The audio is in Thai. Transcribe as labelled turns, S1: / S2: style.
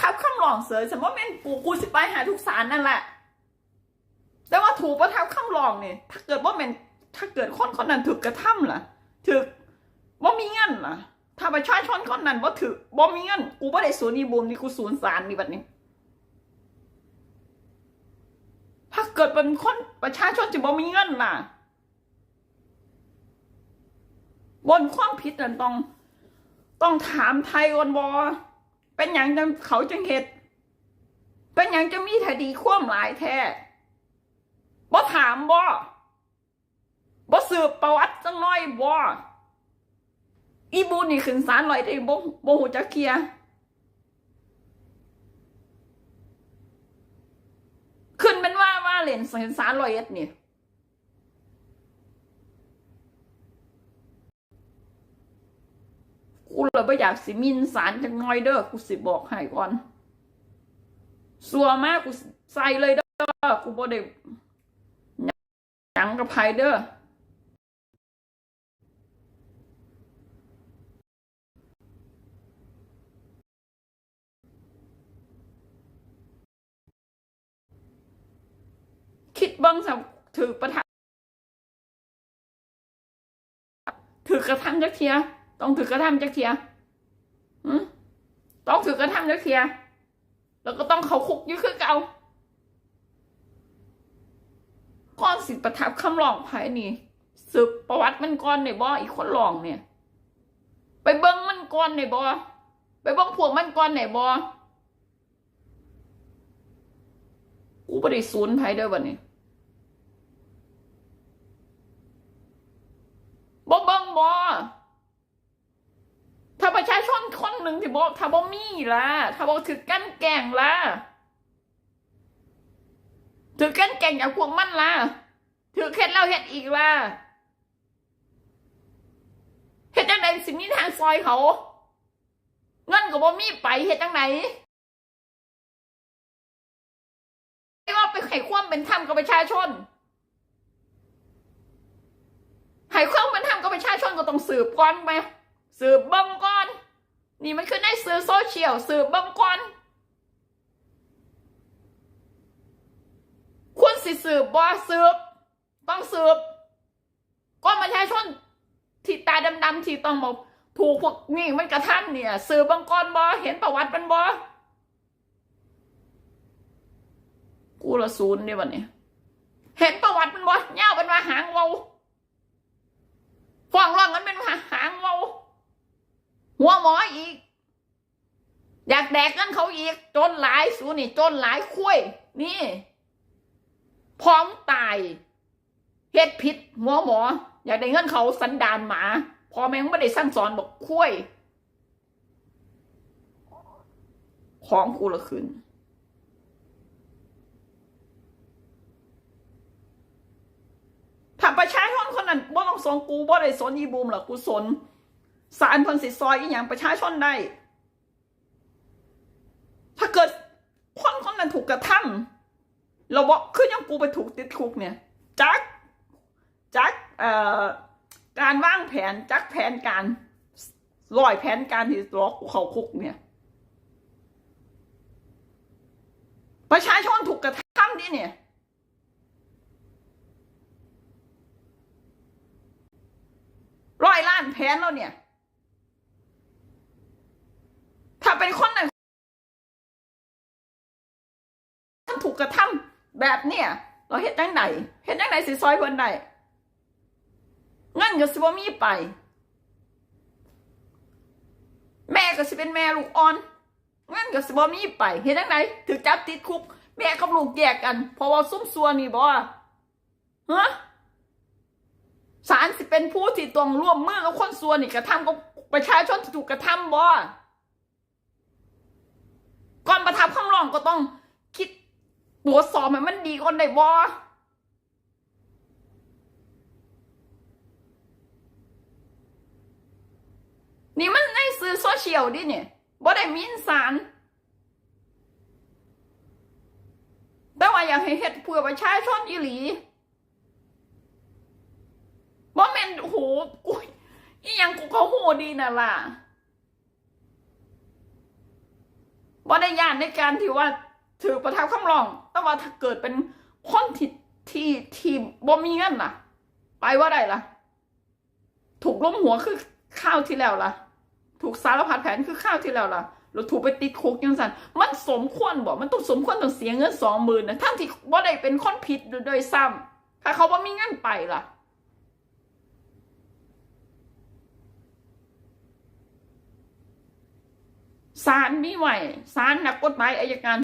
S1: ทับคำร้องเสยสมมติเป็นกูกูสิไปหาทุกสารนั่นแหละ แต่ว่าถูกประทับคำร้องเนี่ยถ้าเกิดว่าเป็นถ้าเกิดคนคนนั้นถูกกระทำล่ะถูกว่ามีเงินล่ะ ถ้าประชาชนคนนั้นว่าถือบ่มีเงินกูบ่ได้ศูนย์อีบูมนี่กูศูนย์สารนี่แบบนี้ ถ้าเกิดเป็นคนประชาชนจะบ่มีเงินล่ะ บนความผิดนั่นต้อง ต้องถามไทยก่อนบอ เป็นอย่างจังเขาจังเหตุเป็นอย่างจะมีคดีความหลายแท้บ่ถามบ่บ่สืบประวัติจังน้อยบ่อีบูนี่ขึ้นศาลลอยได้บ่บ่หูจักเคลียขึ้นเป็นว่าว่าเล่นศาลลอยเอ็ดนี่ กูเลยไม่อยากสิมินสารจังน้อยเด้อกูสิบอกให้ก่อนสัวมากกูใส่เลยเด้อกูบ่ได้หยังกับไผเด้อคิดบ้างสัถือประทับถือกระทำจักเทีย ต้องถือกระทำจักเทียต้องถือกระทำจักเทียแล้วก็ต้องเขาคุกยิ่คือเก่าก้อนสิประทับคำร้องไผ่นี่สืบประวัติมันก่อนในบ่อีกคนร้องเนี่ย ไปเบิ้งมันก่อนในบ่ไปเบิ้งพวกมันก่อนในบ่กูไม่ได้ศูนย์ไผ่เด้อบัดนี้บ่เบิ้งบ่ถ้าประชาชนคน หนึ่งที่บอกถ้าบ่มีล่ะถ้าบอกถือกันแกล้งล่ะถือกันแกล้งอย่างพวกมันล่ะถือเฮ็ดแล้วเฮ็ดอีกล่ะเฮ็ดจังไดสิมีทางซอยเขาเงินก็บ่มีไปเฮ็ดจังไหนไม่ว่าไปให้ความเป็นธรรมกับประชาชนให้ความเป็นธรรมกับประชาชนก็ต้องสืบก่อนไปสืบเบิ่งก่อน นี่มันคือในสื่อโซเชียลสืบเบิ่งก่อนควรสิสืบบ่สืบต้องสืบก่อนประชาชนที่ตาดำๆที่ต้องบอกถูกพวกนี่มันกระทั่นเนี่ย สืบเบิ่งก่อนบ่เห็นประวัติมันบ่กูละศูนย์เนี่ยวันนี้เห็นประวัติมันบ่เง่าเป็นว่าหางเวาฟ้องร้องกันเป็นหางเวา หัวหมออีก อยากแดกกันเขาอีก จนหลายสูนี่ จนหลายคุยนี่ พร้อมตายเฮ็ดผิดหัวหมอ อยากได้เงินเขาสันดานหมา พอแม่งไม่ได้สั่งสอนบอกคุยของกูละคืนถ้าประชาชนคนนั้นบ่ต้องสนกูบ่ได้สนอีบูมหรอกกูสน สารเพิ่นสิซอยอีหยังประชาชนได้ ถ้าเกิดคนคนนั้นถูกกระทำเราบอกคือยังกูไปถูกติดคุกเนี่ยจักจักเอ่อการวางแผนจักแผนการลอยแผนการที่ล็อกเขาคุกเนี่ย ประชาชนถูกกระทำดิเนี่ยร้อยล้านแผนแล้วเนี่ย ถ้าเป็นคนไหนท่านถูกกระทำแบบเนี่ยเราเห็นจังไหนเห็นจังไหนสิซอยเพิ่นได้เงินก็สิบ่มีไป แม่ก็สิเป็นแม่ลูกอ่อนเงินก็สิบ่มีไป เห็นจังไหนถึงจับติดคุก แม่กับลูกแยกกัน เพราะว่าซุ่มซัวนี่บ่ฮะศาลสิเป็นผู้ที่ต้องร่วมมือกับคนส่วนนี่กระทำกับประชาชนที่ถูกกระทำบ่ ก่อนประทับคำร้องก็ต้องคิดตรวจสอบให้มันดีก่อนได้บ่นี่มันในสื่อโซเชียลดิเนี่ยบ่ได้มีสารแต่ว่าอยากให้เฮ็ดเพื่อประชาชนอีหลีบ่แม่นโอ้โหกูอีหยังกูก็โหดีน่ะล่ะ บ่ได้ยานในการที่ว่าถือประทับคำร้อง แต่ว่าถ้าเกิดเป็นคนที่ที่ที่บ่มีเงินล่ะ ไปว่าได้ล่ะ ถูกล้มหัวคือข้าวที่แล้วล่ะ ถูกสารพัดแผนคือข้าวที่แล้วล่ะหรือถูกไปติดคุกยังสันมันสมควรบอกมันต้องสมควรต้องเสียเงินสองหมื่นนะทั้งที่ว่าได้เป็นคนผิดโดยซ้ำถ้าเขาว่ามีเงินไปล่ะ ศาลมีไหวศาลนักกฎหมายอายการ